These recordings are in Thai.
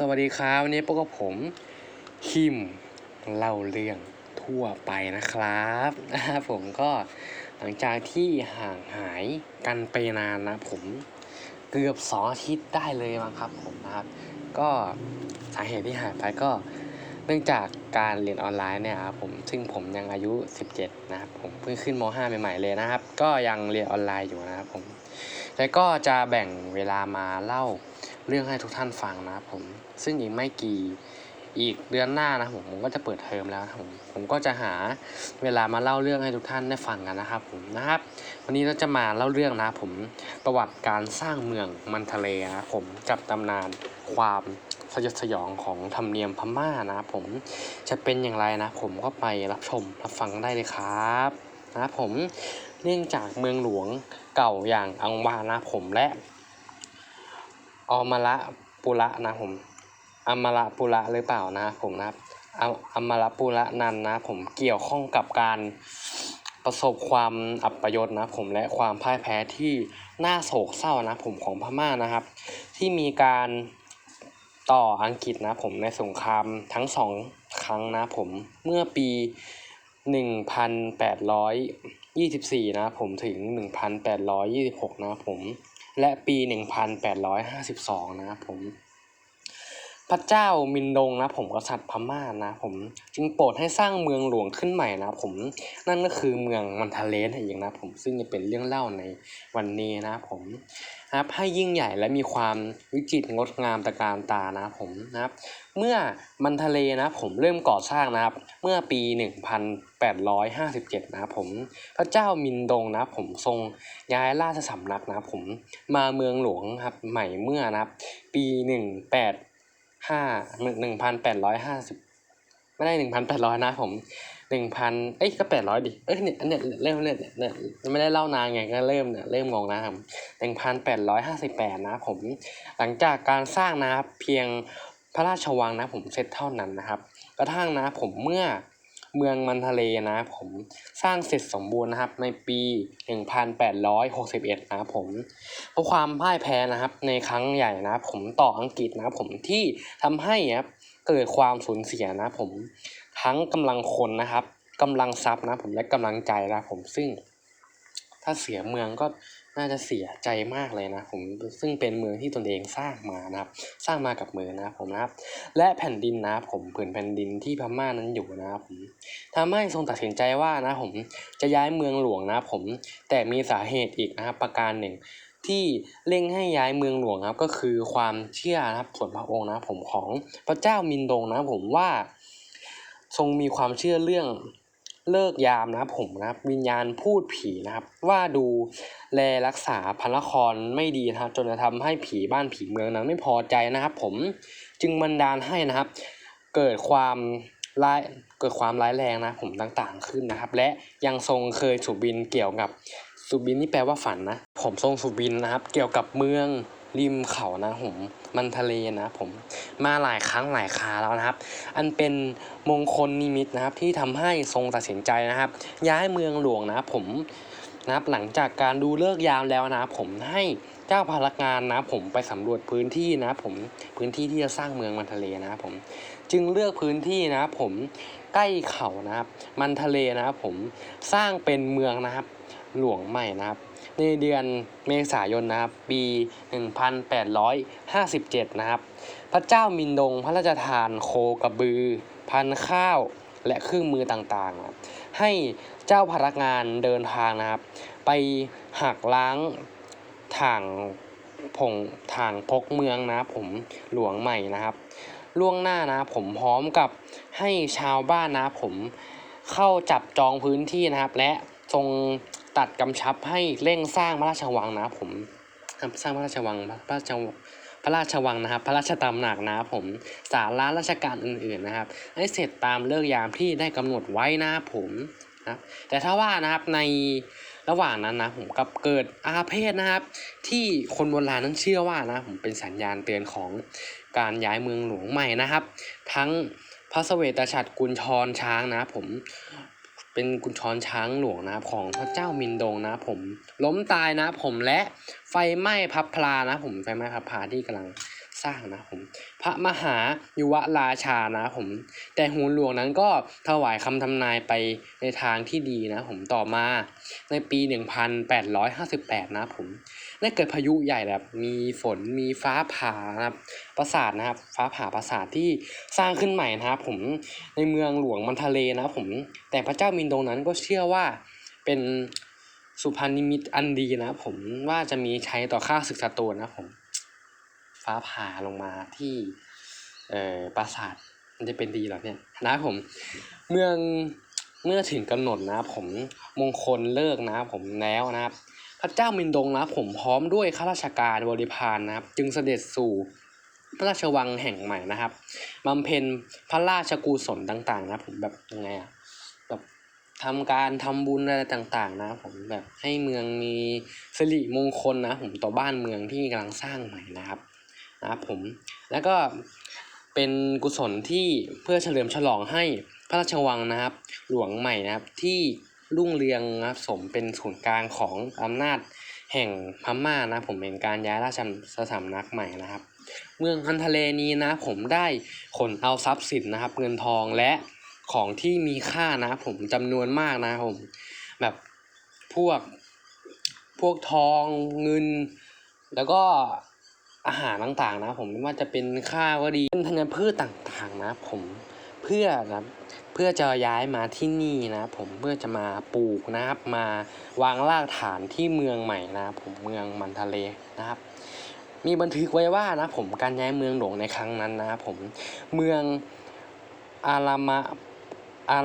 สวัสดีครับวันนี้พบกับผมคิมเล่าเรื่องทั่วไปนะครับนะครับผมก็หลังจากที่ห่างหายกันไปนานนะผมเกือบสองอาทิตย์ได้เลยมั้งครับผมนะครับ ก็สาเหตุที่หายไปก็เนื่องจากการเรียนออนไลน์เนี่ยครับผมซึ่งผมยังอายุ 17 นะครับผมเพิ่งขึ้นม .5 ใหม่ๆเลยนะครับ ก็ยังเรียนออนไลน์อยู่นะครับผมแล้วก็จะแบ่งเวลามาเล่า เรื่องให้ทุกท่านฟังนะครับผม ซึ่งอีกไม่กี่อีกเดือนหน้านะผมผมก็จะเปิดเทอมแล้วผมผมก็จะหาเวลามาเล่าเรื่องให้ทุกท่านได้ฟังกันนะครับผมนะครับ วันนี้เราจะมาเล่าเรื่องนะผมประวัติการสร้างเมืองมันทะเลนะผมกับตำนานความสยดสยองของธรรมเนียมพม่านะผมจะเป็นอย่างไรนะผมก็ไปรับชมรับฟังได้เลยครับนะผมเนื่องจากเมืองหลวงเก่าอย่างอังวานะผมและ อมระปุระนะผมอมระปุระหรือเปล่านะผมนะครับอมอมระปุระนันนะผมเกี่ยวข้องกับการประสบความอับประยศนะผมและความพ่ายแพ้ที่น่าโศกเศร้านะผมของพม่านะครับ ที่มีการต่ออังกฤษนะผมในสงครามทั้งสองครั้งนะผมเมื่อปี 1824 นะผมถึง 1826 นะผม และปี 1852 นะครับผม พระเจ้ามินดงนะผมกษัตริย์พม่านะผมจึงโปรดให้สร้างเมืองหลวงขึ้นใหม่นะผมนั่นก็คือเมืองมันทะเลนั่เองนะผมซึ่งจะเป็นเรื่องเล่าในวันนี้นะผมนะครับให้ยิ่งใหญ่และมีความวิจิตรงดงามตะการตานะผมนะครับ เมื่อมันทะเลนะผมเริ่มก่อสร้างนะครับ เมื่อปี 1857 นะครับผมพระเจ้ามินดงนะผมทรงย้ายราชสำนักนะผมมาเมืองหลวงครับใหม่เมื่อนะครับ ปี 18 ห้าหนึ่งพันแปดร้อยห้าสิบไม่ได้หนึ่งพันแปดร้อยนะผมหนึ่งพันเอ้ยก็แปดร้อยดิเอ้ยเนี่ยเนี่ยเริ่มเนี่ยเนี่ยไม่ได้เล่านานไงก็เริ่มเนี่ยเริ่มงงนะครับหนึ่งพันแปดร้อยห้าสิบแปดนะผมหลังจากการสร้างนะครับเพียงพระราชวังนะผมเสร็จเท่านั้นนะครับ กระทั่งนะผมเมื่อ เมืองมันทะเลนะผมสร้างเสร็จสมบูรณ์นะครับในปี 1861นะครับผมเพราะความพ่ายแพ้นะครับในครั้งใหญ่นะครับผมต่ออังกฤษนะครับผมที่ทำให้ครับเกิดความสูญเสียนะผมทั้งกำลังคนนะครับกำลังทรัพย์นะผมและกำลังใจนะผมซึ่ง ถ้าเสียเมืองก็ น่าจะเสียใจมากเลยนะผมซึ่งเป็นเมืองที่ตนเองสร้างมานะครับ สร้างมากับมือนะครับผมนะครับ และแผ่นดินนะครับผมผืนแผ่นดินที่พม่านั้นอยู่นะครับผมทำให้ทรงตัดสินใจว่านะผมจะย้ายเมืองหลวงนะครับผม แต่มีสาเหตุอีกนะครับประการหนึ่งที่เร่งให้ย้ายเมืองหลวงครับก็คือความเชื่อนะครับส่วนพระองค์นะผมของพระเจ้ามินดงนะผมว่า ทรงมีความเชื่อเรื่อง เลิกยามนะครับผมนะครับ วิญญาณพูดผีนะครับ ว่าดูแลรักษาพระนครไม่ดีนะครับ จนจะทำให้ผีบ้านผีเมืองนั้นไม่พอใจนะครับ ผมจึงบันดาลให้นะครับ เกิดความร้ายเกิดความร้ายแรงนะผมต่างๆขึ้นนะครับ และยังทรงเคยสูบบินเกี่ยวกับสูบบินนี่แปลว่าฝันนะ ผมทรงสูบบินนะครับ เกี่ยวกับเมือง ริมเขานะผมมันทะเลนะผมมาหลายครั้งหลายคาแล้วนะครับ อันเป็นมงคลนิมิตนะครับที่ทำให้ทรงตัดสินใจนะครับ ย้ายเมืองหลวงนะผมนะครับหลังจากการดูเลิกยามแล้วนะผมให้เจ้าพนักงานนะผมไปสำรวจพื้นที่นะผมพื้นที่ที่จะสร้างเมืองมันทะเลนะผมจึงเลือกพื้นที่นะผมใกล้เขานะครับ มันทะเลนะครับผมสร้างเป็นเมืองนะครับ หลวงใหม่นะครับ ในเดือนเมษายนนะครับ ปี 1857 นะครับ พระเจ้ามินดงพระราชทานโคกระบือ พันข้าวและเครื่องมือต่างๆ ให้เจ้าพนักงานเดินทางนะครับ ไปหักล้างถ่างผงถ่างพกเมืองนะครับผมหลวงใหม่นะครับ ล่วงหน้านะผมพร้อมกับให้ชาวบ้านนะผมเข้าจับจองพื้นที่นะครับ และทรง ตัดกำชับให้เร่งสร้างพระราชวังนะผมสร้างพระราชวังพระราชพระราชวังนะครับ พระราชตำหนักนะครับผมศาลาราชการอื่นๆนะครับ ให้เสร็จตามเลิกยามที่ได้กำหนดไว้นะครับผมนะแต่ถ้าว่านะครับในระหว่างนั้นนะผมกับเกิดอาเพศนะครับ ที่คนโบราณนั้นเชื่อว่านะผมเป็นสัญญาณเตือนของการย้ายเมืองหลวงใหม่นะครับ ทั้งพระสเสวตฉัตรกุญชรช้างนะผม เป็นกุญชรช้างหลวงนะครับของพระเจ้ามินดงนะครับผมล้มตายนะครับผมและไฟไหม้พับพลานะครับผมไฟไหม้พับพลาที่กำลังสร้างนะผมพระมหายุวราชานะผม แต่หูหลวงนั้นก็ถวายคำทำนายไปในทางที่ดีนะผมต่อมาในปี 1858 นะผม ได้เกิดพายุใหญ่แบบมีฝนมีฟ้าผ่านะครับปราสาทนะครับ ฟ้าผ่าปราสาทที่สร้างขึ้นใหม่นะครับ ผมในเมืองหลวงมันทะเลนะครับ ผมแต่พระเจ้ามินดงนั้นก็เชื่อว่าเป็นสุพรรณนิมิตอันดีนะผมว่าจะมีใช้ต่อข้าศึกศัตรูนะผมฟ้าผ่าลงมาที่เอ่อปราสาทมันจะเป็นดีหรอเนี่ยนะผมเมืองเมื่อถึงกำหนดนะผมมงคลเลิกนะผมแล้วนะครับ พระเจ้ามินดงนะครับผมพร้อมด้วยข้าราชการบริพารนะครับ จึงเสด็จสู่พระราชวังแห่งใหม่นะครับบำเพ็ญพระราชกุศลต่างๆ นะผมแบบยังไงอะแบบทำการทำบุญอะไรต่างๆ นะผมแบบให้เมืองมีสิริมงคลนะผมต่อบ้านเมืองที่กำลังสร้างใหม่นะครับนะครับผมแล้วก็เป็นกุศลที่เพื่อเฉลิมฉลองให้พระราชวังนะครับ หลวงใหม่นะครับที่ รุ่งเรืองนะครับสมเป็นศูนย์กลางของอำนาจแห่งพม่านะผมเป็นการย้ายราชสำนักใหม่นะครับ เมืองอันทะเลนี้นะผมได้ขนเอาทรัพย์สินนะครับ เงินทองและของที่มีค่านะผมจำนวนมากนะผมแบบพวกพวกทองเงิน แล้วก็อาหารต่างๆนะ ผมไม่ว่าจะเป็นข้าวก็ดีเป็นธัญพืชต่างๆนะผม เพื่อนะเพื่อจะย้ายมาที่นี่นะผมเพื่อจะมาปลูกนะครับ มาวางรากฐานที่เมืองใหม่นะผมเมืองมันทะเลนะครับ มีบันทึกไว้ว่านะผมการย้ายเมืองหลวงในครั้งนั้นนะผมเมืองอารามะอา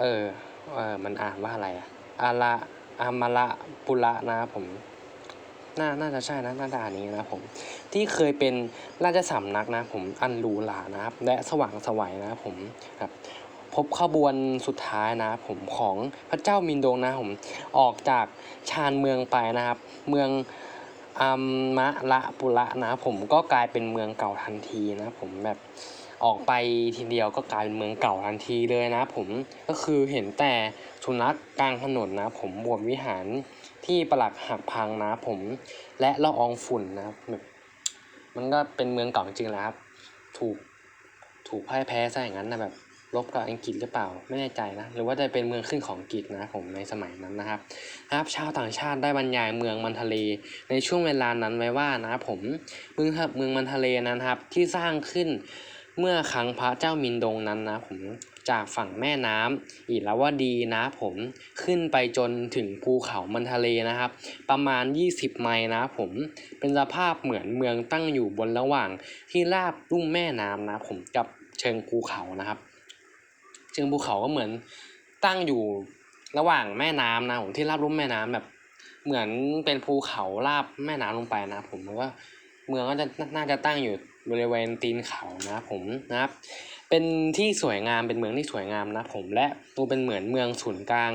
เออเออมันอ่านว่าอะไรอะอาราอามาระปุระนะครับผม น่าน่าจะใช่นะน่าจะอ่านนี้นะผมที่เคยเป็นราชสำนักนะผมอันรูหรานะครับและสว่างสวัยนะผมครับพบขบวนสุดท้ายนะผมของพระเจ้ามินโดงนะผมออกจากชานเมืองไปนะครับ เมืองอัมมะละปุระนะผมก็กลายเป็นเมืองเก่าทันทีนะผมแบบออกไปทีเดียวก็กลายเป็นเมืองเก่าทันทีเลยนะผมก็คือเห็นแต่สุนัขกลางถนนนะผมบวมวิหาร ที่ปลักหักพังนะผม และละอองฝุ่นนะครับแบบมันก็เป็นเมืองเก่าจริงๆแล้วครับถูกถูกพ่ายแพ้ซะอย่างนั้นนะแบบรบกับอังกฤษหรือเปล่าไม่แน่ใจนะหรือว่าจะเป็นเมืองขึ้นของอังกฤษนะผมในสมัยนั้นนะครับนะครับชาวต่างชาติได้บรรยายเมืองมันทะเล ในช่วงเวลานั้นไว้ว่านะผมเมืองเมืองมันทะเลนั้นครับที่สร้างขึ้น เมื่อครั้งพระเจ้ามินดงนั้นนะผมจากฝั่งแม่น้ำอิราวดีนะผมขึ้นไปจนถึงภูเขามันทะเลนะครับ ประมาณ 20 ไมล์นะผมเป็นสภาพเหมือนเมืองตั้งอยู่บนระหว่างที่ราบลุ่มแม่น้ำนะผมกับเชิงภูเขานะครับ เชิงภูเขาก็เหมือนตั้งอยู่ระหว่างแม่น้ำนะผมที่ราบลุ่มแม่น้ำแบบ เหมือนเป็นภูเขาราบแม่น้ำลงไปนะผมว่า เมืองก็จะน่าจะตั้งอยู่บริเวณตีนเขานะผมนะครับ เป็นที่สวยงามเป็นเมืองที่สวยงามนะผมและตัวเป็นเหมือนเมืองศูนย์กลาง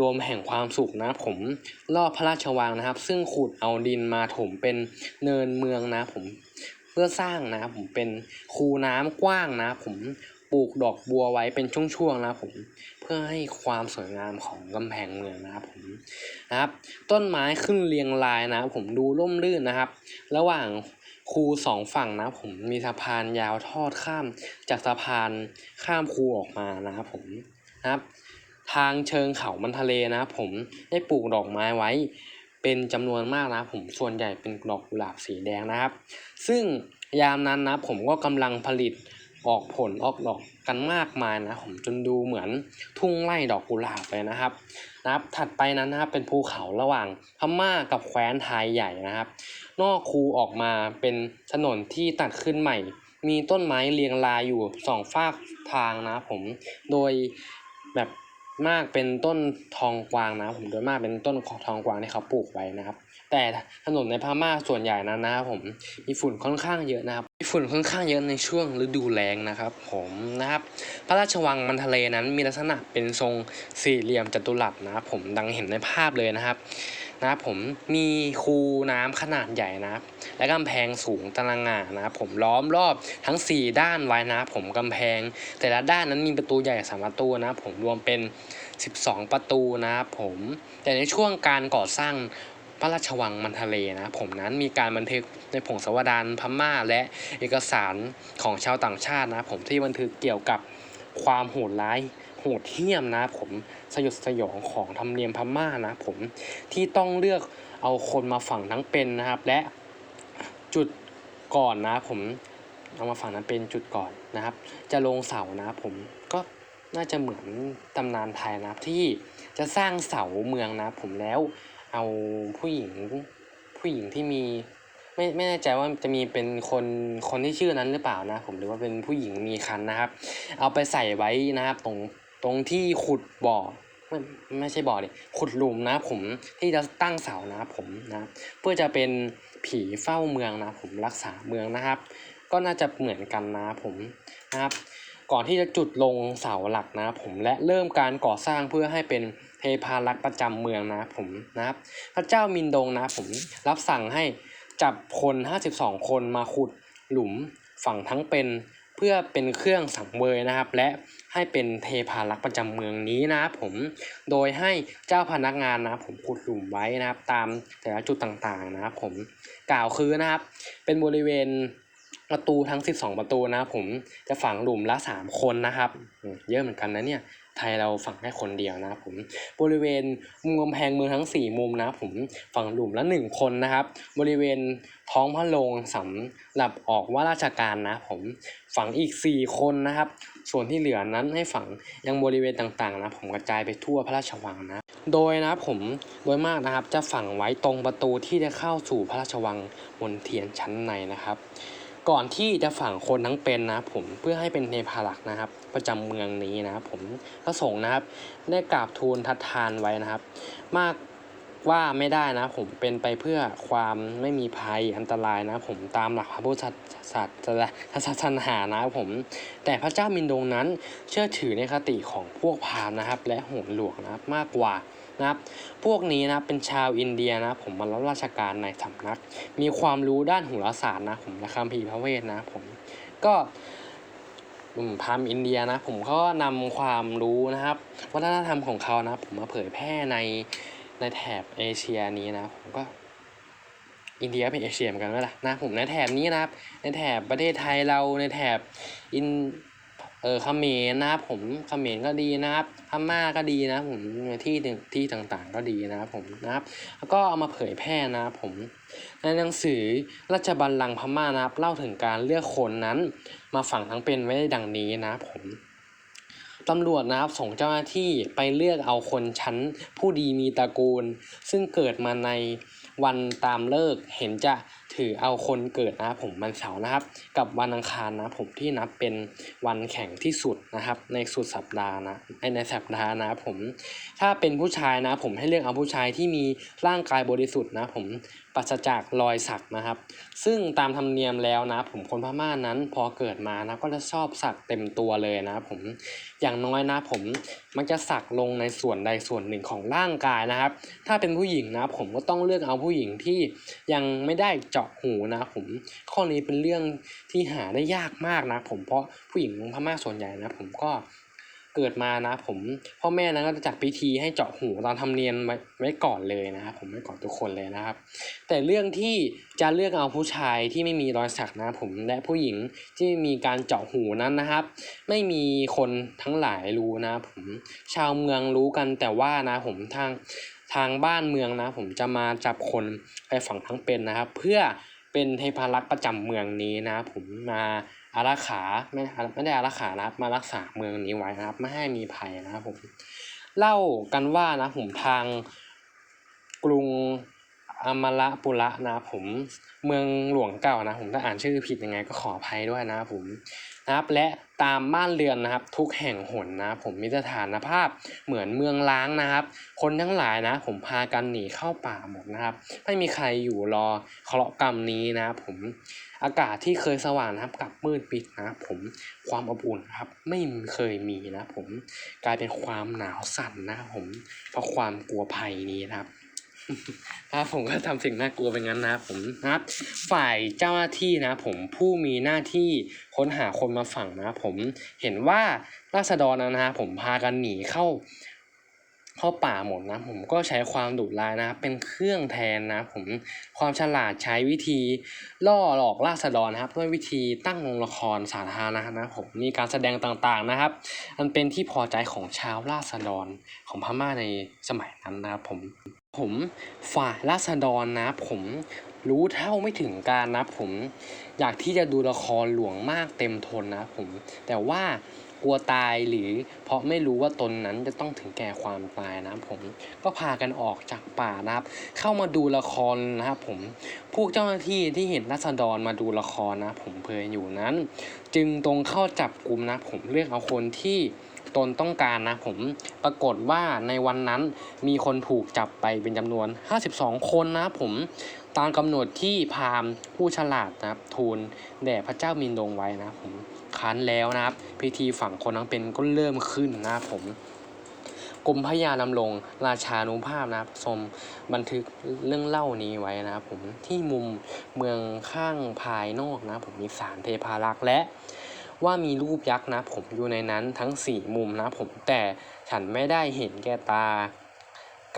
รวมแห่งความสุขนะผมรอบพระราชวังนะครับ ซึ่งขุดเอาดินมาถมเป็นเนินเมืองนะผมเพื่อสร้างนะผมเป็นคูน้ำกว้างนะผม ปลูกดอกบัวไว้เป็นช่วงๆนะผมเพื่อให้ความสวยงามของกำแพงเมืองนะครับผมนะครับ ต้นไม้ขึ้นเรียงรายนะครับผมดูร่มรื่นนะครับ ระหว่างคูสองฝั่งนะผมมีสะพานยาวทอดข้ามจากสะพานข้ามคูออกมานะครับผมนะครับ ทางเชิงเขามันทะเลนะผมได้ปลูกดอกไม้ไว้ เป็นจำนวนมากนะผมส่วนใหญ่เป็นดอกกุหลาบสีแดงนะครับ ซึ่งยามนั้นนะผมก็กำลังผลิต ออกผลออกดอกกันมากมายนะผมจนดูเหมือนทุ่งไร่ดอกกุหลาบเลยนะครับนะครับ ถัดไปนั้นนะครับเป็นภูเขาระหว่างพม่ากับแคว้นไทยใหญ่นะครับ นอกคูออกมาเป็นถนนที่ตัดขึ้นใหม่ มีต้นไม้เรียงรายอยู่สองฝากทางนะผมโดยแบบมากเป็นต้นทองกวางนะผมโดยมากเป็นต้นทองกวางที่เขาปลูกไว้นะครับ แต่ถนนในพม่าส่วนใหญ่นั้นนะครับผมมีฝุ่นค่อนข้างเยอะนะครับมีฝุ่นค่อนข้างเยอะในช่วงฤดูแล้งนะครับ ผมนะครับ พระราชวังมันทะเลนั้นมีลักษณะเป็นทรงสี่เหลี่ยมจัตุรัสนะครับผมดังเห็นในภาพเลยนะครับนะครับผมมีคูน้ำขนาดใหญ่นะครับ และกำแพงสูงตารางงานนะครับผมล้อมรอบทั้ง 4 ด้านไว้นะครับผมกำแพง แต่ละด้านนั้นมีประตูใหญ่สามประตูนะครับผมรวมเป็น 12 ประตูนะครับผมแต่ในช่วงการก่อสร้าง พระราชวังมันทะเลนะผมนั้นมีการบันทึกในผงสวดานพม่า และเอกสารของชาวต่างชาตินะผมที่บันทึกเกี่ยวกับความโหดร้ายโหดเหี้ยมนะผมสยดสยองของธรรมเนียมพม่านะผมที่ต้องเลือกเอาคนมาฝังทั้งเป็นนะครับ และจุดก่อนนะผมเอามาฝังนั้นเป็นจุดก่อนนะครับ จะลงเสานะผมก็น่าจะเหมือนตำนานไทยนะครับที่จะสร้างเสาเมืองนะผมแล้ว เอาผู้หญิงผู้หญิงที่มีไม่ไม่แน่ใจว่าจะมีเป็นคนคนที่ชื่อนั้นหรือเปล่านะ ผมหรือว่าเป็นผู้หญิงมีคันนะครับ เอาไปใส่ไว้นะครับ ตรงตรงที่ขุดบ่อไม่ไม่ใช่บ่อดิขุดหลุมนะผมที่จะตั้งเสานะผมนะเพื่อจะเป็นผีเฝ้าเมืองนะผมรักษาเมืองนะครับ ก็น่าจะเหมือนกันนะผมนะครับ ก่อนที่จะจุดลงเสาหลักนะผมและเริ่มการก่อสร้างเพื่อให้เป็น เทพารักษ์ประจำเมืองนะผมนะครับ พระเจ้ามินดงนะผมรับสั่งให้จับคน 52 คนมาขุดหลุมฝังทั้งเป็นเพื่อเป็นเครื่องสังเวยนะครับ และให้เป็นเทพารักษ์ประจำเมืองนี้นะครับผมโดยให้เจ้าพนักงานนะครับผมขุดหลุมไว้นะครับ ตามแต่ละจุดต่างๆนะครับผมกล่าวคือนะครับ เป็นบริเวณประตูทั้ง 12 ประตูนะครับผมจะฝังหลุมละ 3 คนนะครับ เยอะเหมือนกันนะเนี่ย ไทยเราฝังแค่คนเดียวนะครับผมบริเวณมุมกำแพงเมืองทั้ง 4 มุมนะครับผมฝังหลุมละ 1 คนนะครับ บริเวณท้องพระโรงสำหรับออกว่าราชการนะผมฝังอีก 4 คนนะครับ ส่วนที่เหลือนั้นให้ฝังยังบริเวณต่างๆนะผมกระจายไปทั่วพระราชวังนะโดยนะผมโดยมากนะครับจะฝังไว้ตรงประตูที่จะเข้าสู่พระราชวังมณฑียนชั้นในนะครับ ก่อนที่จะฝังคนทั้งเป็นนะครับผมเพื่อให้เป็นเทพารักนะครับ ประจำเมืองนี้นะครับผมพระสงฆ์นะครับ ได้กราบทูลทัดทานไว้นะครับ มากว่าไม่ได้นะผมเป็นไปเพื่อความไม่มีภัยอันตรายนะผมตามหลักพระพุทธศาสนานะผม แต่พระเจ้ามินดงนั้นเชื่อถือในคติของพวกพราหมณ์นะครับ และโหนหลวงนะครับมากกว่า นะครับพวกนี้นะเป็นชาวอินเดียนะผมมารับราชการในสำนัก มีความรู้ด้านโหราศาสตร์นะผมและคัมภีร์พระเวทนะผมก็พามอินเดียนะผมก็นำความรู้นะครับ วัฒนธรรมของเขานะผมมาเผยแพร่ในในแถบเอเชียนี้นะผมก็อินเดียเป็นเอเชียเหมือนกันไหมล่ะนะผมในแถบนี้นะครับ ในแถบประเทศไทยเราในแถบอิน เออเขมรนะครับผมเขมรก็ดีนะครับพม่าก็ดีนะผมที่หนึ่งที่ต่างๆก็ดีนะครับผมนะครับ แล้วก็เอามาเผยแพร่นะครับผม ในหนังสือราชบัลลังก์พม่านะครับ เล่าถึงการเลือกคนนั้น มาฝังทั้งเป็นไว้ดังนี้นะครับผมตำรวจนะครับส่งเจ้าหน้าที่ไปเลือกเอาคนชั้นผู้ดีมีตระกูล ซึ่งเกิดมาใน วันตามเลิกเห็นจะถือเอาคนเกิดนะผมวันเสาร์นะครับ กับวันอังคารนะผมที่นับเป็นวันแข่งที่สุดนะครับ ในสุดสัปดาห์นะในสัปดาห์นะผมถ้าเป็นผู้ชายนะผมให้เลือกเอาผู้ชายที่มีร่างกายบริสุทธิ์นะผม ปราศจากรอยสักนะครับ ซึ่งตามธรรมเนียมแล้วนะผมคนพม่านั้นพอเกิดมานะก็จะชอบสักเต็มตัวเลยนะผมอย่างน้อยนะผมมักจะสักลงในส่วนใดส่วนหนึ่งของร่างกายนะครับ ถ้าเป็นผู้หญิงนะผมก็ต้องเลือกเอาผู้หญิงที่ยังไม่ได้เจาะหูนะผมข้อนี้เป็นเรื่องที่หาได้ยากมากนะผมเพราะผู้หญิงพม่าส่วนใหญ่นะผมก็ เกิดมานะ ผมพ่อแม่นั้นก็จะจัดพิธีให้เจาะหูตามธรรมเนียมไว้ไว้ก่อนเลยนะครับ ผมไว้ก่อนทุกคนเลยนะครับ แต่เรื่องที่จะเลือกเอาผู้ชายที่ไม่มีรอยสักนะผมและผู้หญิงที่มีการเจาะหูนั้นนะครับ ไม่มีคนทั้งหลายรู้นะ ผมชาวเมืองรู้กันแต่ว่านะผมทางทางบ้านเมืองนะ ผมจะมาจับคนไปฝังทั้งเป็นนะครับ เพื่อเป็นเทพารักษ์ประจำเมืองนี้นะ ผมมา อารักขาไม่ไม่ได้อารักขานะครับ มารักษาเมืองนี้ไว้นะครับ ไม่ให้มีภัยนะครับผมเล่ากันว่านะผมทางกรุงอมระปุระนะครับผมเมืองหลวงเก่านะ ผมถ้าอ่านชื่อผิดยังไงก็ขออภัยด้วยนะครับผมนะครับ และตามบ้านเรือนนะครับ ทุกแห่งหนนะผมมีสถานภาพเหมือนเมืองล้างนะครับ คนทั้งหลายนะ ผมพากันหนีเข้าป่าหมดนะครับ ไม่มีใครอยู่รอเคราะกรรมนี้นะครับผม อากาศที่เคยสว่างนะครับกลับมืดปิดนะครับผมความอบอุ่นครับไม่เคยมีนะผมกลายเป็นความหนาวสั่นนะครับผมเพราะความกลัวภัยนี้นะครับครับผมก็ทำสิ่งน่ากลัวเป็นงั้นนะครับผมนะครับ ฝ่ายเจ้าหน้าที่นะผมผู้มีหน้าที่ค้นหาคนมาฝั่งนะผมเห็นว่าราษฎรนะฮะผมพากันหนีเข้า เข้าป่าหมดนะผมก็ใช้ความดุร้ายนะเป็นเครื่องแทนนะผมความฉลาดใช้วิธีล่อหลอกราษฎรนะครับ ด้วยวิธีตั้งโรงละครสาธารณะนะผมมีการแสดงต่างๆนะครับมันเป็นที่พอใจของชาวราษฎรของพม่าในสมัยนั้นนะครับผมผมฝ่ายราษฎรนะผมรู้เท่าไม่ถึงการนะผมอยากที่จะดูละครหลวงมากเต็มทนนะผมแต่ว่า กลัวตายหรือเพราะไม่รู้ว่าตนนั้นจะต้องถึงแก่ความตายนะผมก็พากันออกจากป่านะครับ เข้ามาดูละครนะครับผมพวกเจ้าหน้าที่ที่เห็นรัษฎรมาดูละครนะผมเพยอยู่นั้น จึงตรงเข้าจับกลุ่มนะผมเลือกเอาคนที่ตนต้องการนะผมปรากฏว่าในวันนั้นมีคนถูกจับไปเป็นจำนวน 52 คนนะผมตามกำหนดที่พามผู้ฉลาดนะครับทูลแด่พระเจ้ามินดงไว้นะผม คันแล้วนะครับ พิธีฝังคนทั้งเป็นก็เริ่มขึ้นนะครับผมกรมพระยานำลงราชานุภาพนะครับทรงบันทึกเรื่องเล่านี้ไว้นะครับผมที่มุมเมืองข้างภายนอกนะผมมีสารเทพารักษ์และว่ามีรูปยักษ์นะผมอยู่ในนั้นทั้งสี่มุมนะผมแต่ฉันไม่ได้เห็นแก่ตา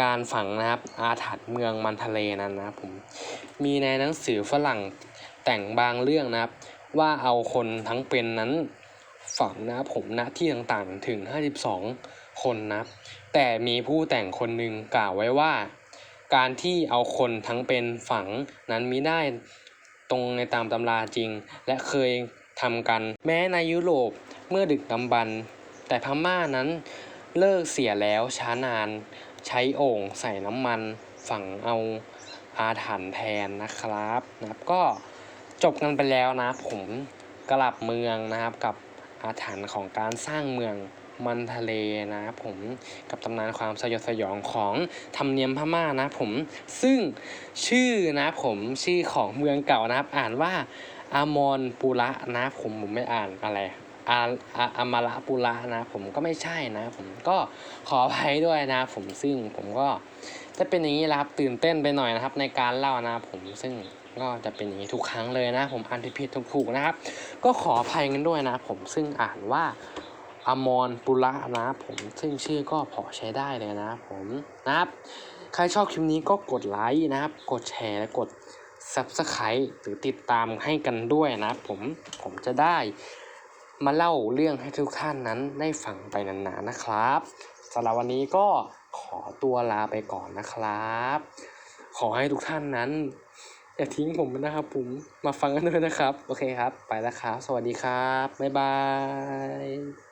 การฝังนะครับอาถรรพ์เมืองมันทะเลนั้นนะผมมีในหนังสือฝรั่งแต่งบางเรื่องนะครับ ว่าเอาคนทั้งเป็นนั้นฝังนะผมณที่ต่างๆถึง 52 คนนะครับแต่มีผู้แต่งคนหนึ่งกล่าวไว้ว่า การที่เอาคนทั้งเป็นฝังนั้นมิได้ตรงในตามตำราจริง และเคยทำกัน แม้ในยุโรปเมื่อดึกดำบรรแต่พม่านั้นเลิกเสียแล้วช้านาน ใช้โอ่งใส่น้ำมันฝังเอาอาถรรพ์แทนนะครับนะครับก็ จบกันไปแล้วนะผมกลับเมืองนะครับกับอาถรรพ์ของการสร้างเมืองมันทะเลนะครับผมกับตำนานความสยดสยองของธรรมเนียมพม่านะผมซึ่งชื่อนะผมชื่อของเมืองเก่านะครับ อ่านว่าอามอนปุระนะผมผมไม่อ่านอะไรอาอาอมาระปุระนะ ผมก็ไม่ใช่นะ ผมก็ขออภัยด้วยนะ ผมซึ่งผมก็จะเป็นอย่างนี้แหละครับตื่นเต้นไปหน่อยนะครับ ในการเล่านะผมซึ่ง ก็จะเป็นอย่างนี้ทุกครั้งเลยนะ ผมอ่านผิดถูกๆนะครับ ก็ขออภัยกันด้วยนะ ผมซึ่งอ่านว่าอมรปุระนะผมซึ่งชื่อก็พอใช้ได้เลยนะผมนะครับ ใครชอบคลิปนี้ก็กดไลค์นะครับ กดแชร์และกด Subscribe หรือติดตามให้กันด้วยนะผมผมจะได้มาเล่าเรื่องให้ทุกท่านนั้นได้ฟังไปนานๆนะครับสำหรับวันนี้ก็ขอตัวลาไปก่อนนะครับ ขอให้ทุกท่านนั้น อย่าทิ้งผมนะครับผมมาฟังกันด้วยนะครับ โอเคครับ ไปแล้วครับ สวัสดีครับ บ๊ายบาย